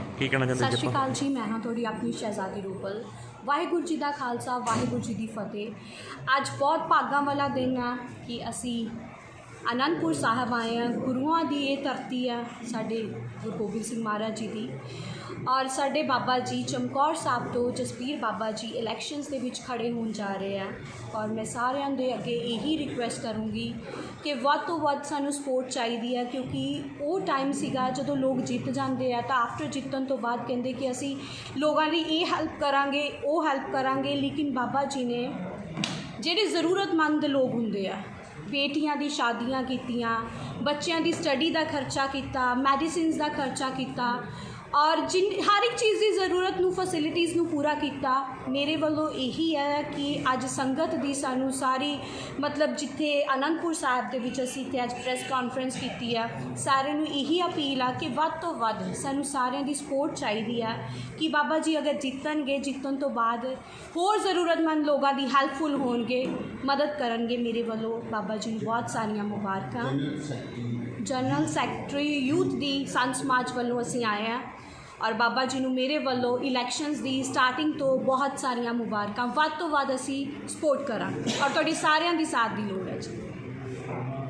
ਜੀ ਕੀ ਕਹਿਣਾ ਚਾਹੁੰਦੇ ਸਤਿ ਜੀ ਸ਼੍ਰੀ ਆਪਾਂ? ਅਕਾਲ ਜੀ ਮੈਂ ਹਾਂ ਤੁਹਾਡੀ ਆਪਣੀ ਸ਼ਹਿਜ਼ਾਦੀ ਰੂਪਲ। ਵਾਹਿਗੁਰੂ ਜੀ ਦਾ ਖਾਲਸਾ ਵਾਹਿਗੁਰੂ ਜੀ ਦੀ ਫਤਿਹ। ਅੱਜ ਬਹੁਤ ਭਾਗਾਂ ਵਾਲਾ ਦਿਨ ਆ ਕਿ ਅਸੀਂ ਅਨੰਦਪੁਰ ਸਾਹਿਬ ਆਏ ਆ, ਗੁਰੂਆਂ ਦੀ ਇਹ ਧਰਤੀ ਆ ਸਾਡੇ ਗੁਰੂ ਗੋਬਿੰਦ ਸਿੰਘ ਮਹਾਰਾਜ ਜੀ ਦੀ। ਔਰ ਸਾਡੇ ਬਾਬਾ ਜੀ ਚਮਕੌਰ ਸਾਹਿਬ ਤੋਂ ਜਸਬੀਰ ਬਾਬਾ ਜੀ ਇਲੈਕਸ਼ਨਸ ਦੇ ਵਿੱਚ ਖੜੇ ਹੋਣ ਜਾ ਰਹੇ ਆ। ਔਰ ਮੈਂ ਸਾਰਿਆਂ ਦੇ ਅੱਗੇ ਇਹੀ ਰਿਕੁਐਸਟ ਕਰੂੰਗੀ ਕਿ ਵੱਧ ਤੋਂ ਵੱਧ ਸਾਨੂੰ ਸਪੋਰਟ ਚਾਹੀਦੀ ਹੈ ਕਿਉਂਕਿ ਉਹ ਟਾਈਮ ਸੀਗਾ ਜਦੋਂ ਲੋਕ ਜਿੱਤ ਜਾਂਦੇ ਆ, ਤਾਂ ਆਫਟਰ ਜਿੱਤਣ ਤੋਂ ਬਾਅਦ ਕਹਿੰਦੇ ਕਿ ਅਸੀਂ ਲੋਕਾਂ ਦੀ ਇਹ ਹੈਲਪ ਕਰਾਂਗੇ, ਉਹ ਹੈਲਪ ਕਰਾਂਗੇ। ਲੇਕਿਨ ਬਾਬਾ ਜੀ ਨੇ ਜਿਹੜੇ ਜ਼ਰੂਰਤਮੰਦ ਲੋਕ ਹੁੰਦੇ ਆ ਬੇਟੀਆਂ ਦੀ ਸ਼ਾਦੀਆਂ ਕੀਤੀਆਂ ਬੱਚਿਆਂ ਦੀ ਸਟੱਡੀ ਦਾ ਖਰਚਾ ਕੀਤਾ ਮੈਡੀਸਿਨਸ ਦਾ ਖਰਚਾ ਕੀਤਾ। ਔਰ ਜਿਨ, ਹਰ ਇੱਕ ਚੀਜ਼ ਦੀ ਜ਼ਰੂਰਤ ਨੂੰ ਫੈਸਿਲਿਟੀਜ਼ ਨੂੰ ਪੂਰਾ ਕੀਤਾ। ਮੇਰੇ ਵੱਲੋਂ ਇਹੀ ਹੈ ਕਿ ਅੱਜ ਸੰਗਤ ਦੀ ਸਾਨੂੰ ਸਾਰੀ, ਮਤਲਬ ਜਿੱਥੇ ਅਨੰਦਪੁਰ ਸਾਹਿਬ ਦੇ ਵਿੱਚ ਅਸੀਂ ਇੱਥੇ ਅੱਜ ਪ੍ਰੈਸ ਕਾਨਫਰੰਸ ਕੀਤੀ ਆ, ਸਾਰਿਆਂ ਨੂੰ ਇਹੀ ਅਪੀਲ ਆ ਕਿ ਵੱਧ ਤੋਂ ਵੱਧ ਸਾਨੂੰ ਸਾਰਿਆਂ ਦੀ ਸਪੋਰਟ ਚਾਹੀਦੀ ਆ ਕਿ ਬਾਬਾ ਜੀ ਅਗਰ ਜਿੱਤਣਗੇ, ਜਿੱਤਣ ਤੋਂ ਬਾਅਦ ਹੋਰ ਜ਼ਰੂਰਤਮੰਦ ਲੋਕਾਂ ਦੀ ਹੈਲਪਫੁਲ ਹੋਣਗੇ, ਮਦਦ ਕਰਨਗੇ ਮੇਰੇ ਵੱਲੋਂ। ਬਾਬਾ ਜੀ ਨੂੰ ਬਹੁਤ ਸਾਰੀਆਂ ਮੁਬਾਰਕਾਂ। ਜਨਰਲ ਸੈਕਟਰੀ ਯੂਥ ਦੀ ਸੰਤ ਸਮਾਜ ਵੱਲੋਂ ਅਸੀਂ ਆਏ ਹਾਂ ਔਰ ਬਾਬਾ ਜੀ ਨੂੰ ਮੇਰੇ ਵੱਲੋਂ ਇਲੈਕਸ਼ਨਸ ਦੀ ਸਟਾਰਟਿੰਗ ਤੋਂ ਬਹੁਤ ਸਾਰੀਆਂ ਮੁਬਾਰਕਾਂ। ਵੱਧ ਤੋਂ ਵੱਧ ਅਸੀਂ ਸਪੋਰਟ ਕਰਾਂਗੇ ਔਰ ਤੁਹਾਡੀ ਸਾਰਿਆਂ ਦੀ ਸਾਥ ਦੀ ਲੋੜ ਹੈ ਜੀ।